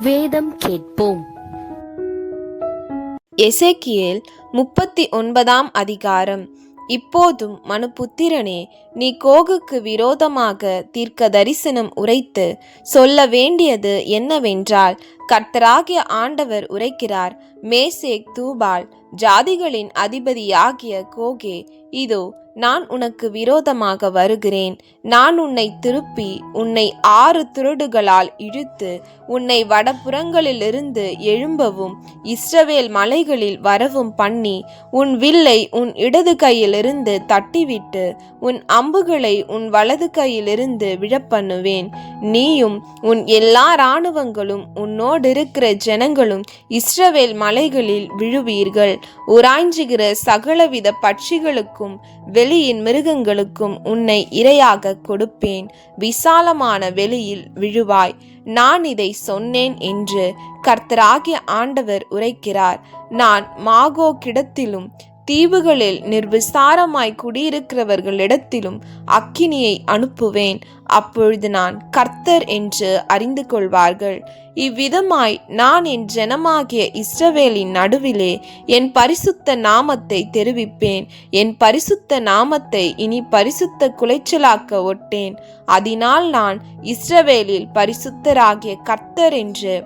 வேதம் கேட்போம். எசேக்கியேல் முப்பத்தி ஒன்பதாம் அதிகாரம். இப்போதும் மனுபுத்திரனே நீ கோகுக்கு விரோதமாக தீர்க்க தரிசனம் உரைத்து சொல்ல வேண்டியது என்னவென்றால் கர்த்தராகிய ஆண்டவர் உரைக்கிறார் மேசேக் தூபால் ஜாதிகளின் அதிபதியாகிய கோகே இதோ நான் உனக்கு விரோதமாக வருகிறேன். நான் உன்னை திருப்பி உன்னை ஆறு துருடுகளால் இழுத்து உன்னை வடபுறங்களிலிருந்து எழும்பவும் இஸ்ரவேல் மலைகளில் வரவும் பண்ணி உன் வில்லை உன் இடது கையிலிருந்து தட்டிவிட்டு உன் அம்புகளை உன் வலது கையிலிருந்து விழப்பண்ணுவேன். நீயும் உன் எல்லா இராணுவங்களும் நாடிருக்கிற ஜனங்களும் இஸ்ரவேல் மலைகளில் விழுவீர்கள். உராய்ஞ்சுகிற சகலவித பட்சிகளுக்கும் வெளியின் மிருகங்களுக்கும் உன்னை இரையாக கொடுப்பேன். விசாலமான வெளியில் விழுவாய். நான் இதை சொன்னேன் என்று கர்த்தராகிய ஆண்டவர் உரைக்கிறார். நான் மாகோ கிடத்திலும் தீவுகளில் நிர்விசாரமாய் குடியிருக்கிறவர்களிடத்திலும் அக்கினியை அனுப்புவேன். அப்பொழுது நான் கர்த்தர் என்று அறிந்து கொள்வார்கள். இவ்விதமாய் நான் என் ஜனமாகிய இஸ்ரவேலின் நடுவிலே என் பரிசுத்த நாமத்தை தெரிவிப்பேன். என் பரிசுத்த நாமத்தை இனி பரிசுத்த குலைச்சலாக்க ஒட்டேன். அதனால் நான் இஸ்ரவேலில் பரிசுத்தராகிய கர்த்தர் என்று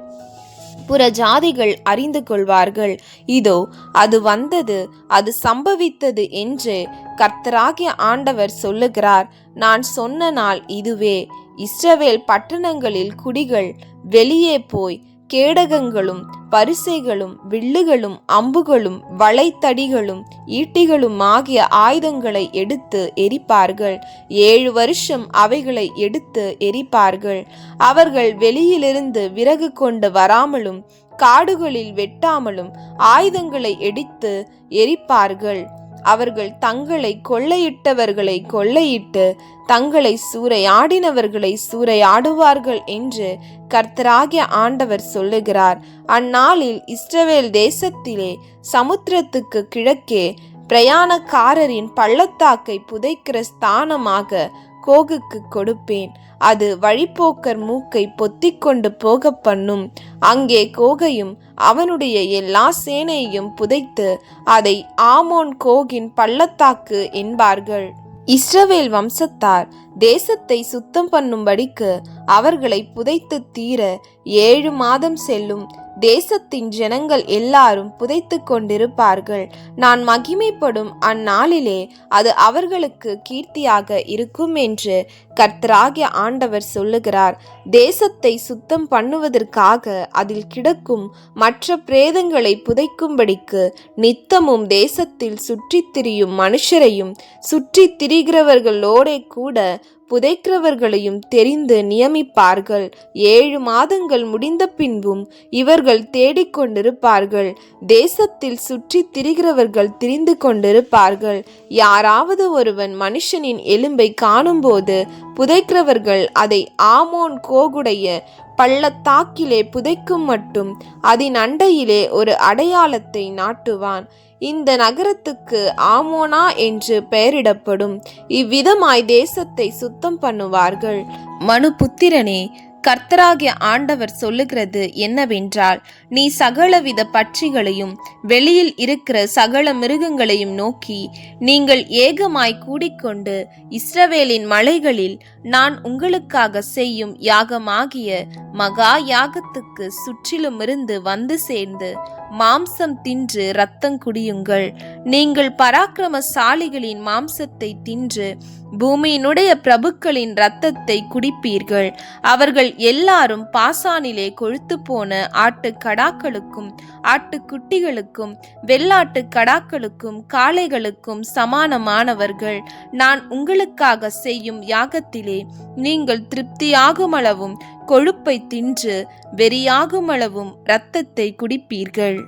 புற ஜாதிகள் அறிந்து கொள்வார்கள். இதோ அது வந்தது அது சம்பவித்தது என்று கர்த்தராகிய ஆண்டவர் சொல்லுகிறார். நான் சொன்ன நாள் இதுவே. இஸ்ரவேல் பட்டணங்களில் குடிகள் வெளியே போய் கேடகங்களும் பரிசைகளும் வில்லுகளும் அம்புகளும் வளைத்தடிகளும் ஈட்டிகளும் ஆகிய ஆயுதங்களை எடுத்து எரிப்பார்கள். ஏழு வருஷம் அவைகளை எடுத்து எரிப்பார்கள். அவர்கள் வெளியிலிருந்து விறகு கொண்டு வராமலும் காடுகளில் வெட்டாமலும் ஆயுதங்களை எடுத்து எரிப்பார்கள். அவர்கள் தங்களை கொள்ளையிட்டவர்களை கொள்ளையிட்டு தங்களை சூறையாடினவர்களை சூறையாடுவார்கள் என்று கர்த்தராகிய ஆண்டவர் சொல்லுகிறார். அந்நாளில் இஸ்ரவேல் தேசத்திலே சமுத்திரத்துக்கு கிழக்கே பிரயாணக்காரரின் பள்ளத்தாக்கை புதைக்கிற ஸ்தானமாக கோகுக்கு கொடுப்பேன். அது வழிப்போக்கர் மூக்கை பொத்திக்கொண்டு போக பண்ணும். அங்கே கோகையும் அவனுடைய எல்லா சேனையையும் புதைத்து அதை ஆமோன் கோகின் பள்ளத்தாக்கு என்பார்கள். இஸ்ரவேல் வம்சத்தார் தேசத்தை சுத்தம் பண்ணும்படிக்கு அவர்களை புதைத்து தீர ஏழு மாதம் செல்லும். தேசத்தின் ஜனங்கள் எல்லாரும் புதைத்து கொண்டிருப்பார்கள். நான் மகிமைப்படும் அந்நாளிலே அது அவர்களுக்கு கீர்த்தியாக இருக்கும் என்று கர்த்தராகிய ஆண்டவர் சொல்லுகிறார் தேசத்தை சுத்தம் பண்ணுவதற்காக அதில் கிடக்கும் மற்ற பிரேதங்களை புதைக்கும்படிக்கு நித்தமும் தேசத்தில் சுற்றித் திரியும் மனுஷரையும் சுற்றித் திரிகிறவர்களோடே கூட புதைக்கிறவர்களையும் தெரிந்து நியமிப்பார்கள். ஏழு மாதங்கள் முடிந்த பின்பும் இவர்கள் தேடிக்கொண்டிருப்பார்கள் தேசத்தில் சுற்றி திரிகிறவர்கள் திரிந்து கொண்டிருப்பார்கள். யாராவது ஒருவன் மனுஷனின் எலும்பை காணும்போது புதைக்கிறவர்கள் அதை ஆமோன் கோகுடைய பள்ளத்தாக்கிலே புதைக்கும் மட்டும் அதன் அண்டையிலே ஒரு அடையாளத்தை நாட்டுவான். இந்த நகரத்துக்கு ஆமோனா என்று பெயரிடப்படும். இவ்விதமாய் தேசத்தை சுத்தம் பண்ணுவார்கள். மனு புத்திரனே கர்த்தராகிய ஆண்டவர் சொல்லுகிறது என்னவென்றால் நீ சகலவித பட்சிகளையும் வெளியில் இருக்கிற சகல மிருகங்களையும் நோக்கி நீங்கள் ஏகமாய் கூடிக்கொண்டு இஸ்ரவேலின் மலைகளில் நான் உங்களுக்காக செய்யும் யாகமாகிய மகா யாகத்துக்கு சுற்றிலுமிருந்து வந்து சேர்ந்து மாம்சம் தின்று இரத்தம் குடியுங்கள். நீங்கள் பராக்கிரமசாலிகளின் மாம்சத்தை தின்று பூமியினுடைய பிரபுக்களின் இரத்தத்தை குடிப்பீர்கள். அவர்கள் எல்லாரும் பாசானிலே கொழுத்து போன ஆட்டு கடாக்களுக்கும் ஆட்டுக்குட்டிகளுக்கும் வெள்ளாட்டு கடாக்களுக்கும் காளைகளுக்கும் சமானமானவர்கள். நான் உங்களுக்காக செய்யும் யாகத்திலே நீங்கள் திருப்தியாகுமளவும் கொழுப்பை தின்று வெறியாகுமளவும் இரத்தத்தை குடிப்பீர்கள்.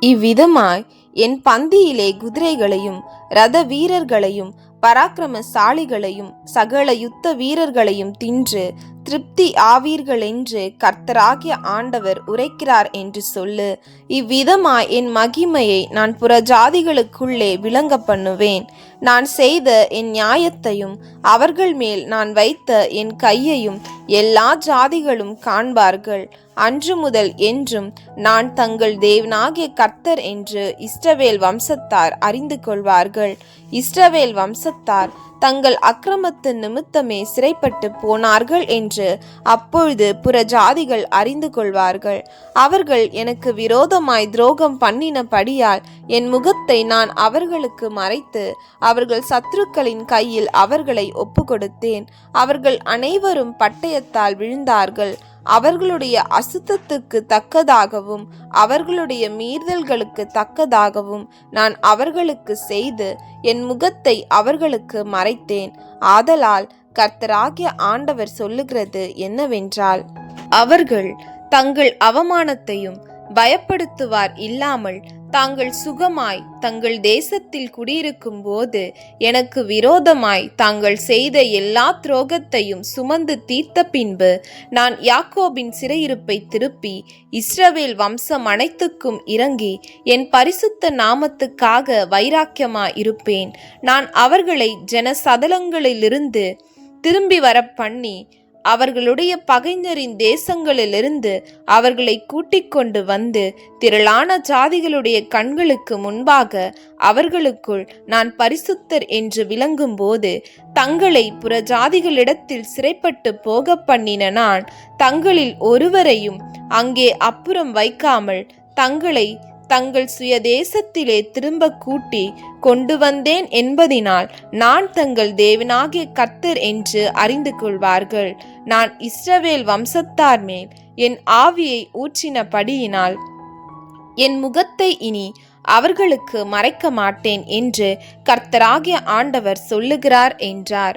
இவ்விதமாய் என் பந்தியிலே குதிரைகளையும் ரத வீரர்களையும் பராக்கிரமசாலிகளையும் சகல யுத்த வீரர்களையும் தின்று திருப்தி ஆவீர்களென்று கர்த்தராகிய ஆண்டவர் உரைக்கிறார் என்று சொல்லு. இவ்விதமாய் என் மகிமையை நான் புறஜாதிகளுக்குள்ளே விளங்க பண்ணுவேன் நான் செய்த என் நியாயத்தையும் அவர்கள் மேல் நான் வைத்த என் கையையும் எல்லா ஜாதிகளும் காண்பார்கள். அன்று முதல் என்றும் நான் தங்கள் தேவனாகிய கர்த்தர் என்று இஸ்ரவேல் வம்சத்தார் அறிந்து கொள்வார்கள். இஸ்ரவேல் வம்சத்தார் தங்கள் அக்கிரமத்து நிமித்தமே சிறைப்பட்டு போனார்கள் என்று அப்பொழுது புற ஜாதிகள் அறிந்து கொள்வார்கள். அவர்கள் எனக்கு விரோதமாய் துரோகம் பண்ணினபடியால் என் முகத்தை நான் அவர்களுக்கு மறைத்து அவர்கள் சத்துருக்களின் கையில் அவர்களை ஒப்புக்கொடுத்தேன். அவர்கள் அனைவரும் பட்டயத்தால் விழுந்தார்கள். அவர்களுடைய அசுத்தத்துக்கு தக்கதாகவும் அவர்களுடைய மீறுதல்களுக்கு தக்கதாகவும் நான் அவர்களுக்கு செய்து என் முகத்தை அவர்களுக்கு மறைத்தேன். ஆதலால் கர்த்தராகிய ஆண்டவர் சொல்லுகிறது என்னவென்றால் அவர்கள் தங்கள் அவமானத்தையும் பயப்படுத்துவார் இல்லாமல் தாங்கள் சுகமாய் தங்கள் தேசத்தில் குடியிருக்கும் போது எனக்கு விரோதமாய் தாங்கள் செய்த எல்லா துரோகத்தையும் சுமந்து தீர்த்த பின்பு நான் யாக்கோபின் சிறையிருப்பை திருப்பி இஸ்ரவேல் வம்சம் அனைத்துக்கும் இறங்கி என் பரிசுத்த நாமத்துக்காக வைராக்கியமாய் இருப்பேன் நான் அவர்களை ஜன சதலங்களிலிருந்து திரும்பி வர பண்ணி அவர்களுடைய பகைஞரின் தேசங்களிலிருந்து அவர்களை கூட்டிக் கொண்டு வந்து திரளான ஜாதிகளுடைய கண்களுக்கு முன்பாக அவர்களுக்குள் நான் பரிசுத்தர் என்று விளங்கும்போது தங்களை புற ஜாதிகளிடத்தில் சிறைப்பட்டு போக பண்ணின நான் தங்களில் ஒருவரையும் அங்கே அப்புறம் வைக்காமல் தங்களை தங்கள் சுய தேசத்திலே திரும்ப கூட்டி கொண்டு வந்தேன் என்பதினால் நான் தங்கள் தேவனாகிய கர்த்தர் என்று அறிந்து கொள்வார்கள். நான் இஸ்ரவேல் வம்சத்தார் மேல் என் ஆவியை ஊற்றினபடியினால் என் முகத்தை இனி அவர்களுக்கு மறைக்க மாட்டேன் என்று கர்த்தராகிய ஆண்டவர் சொல்லுகிறார் என்றார்.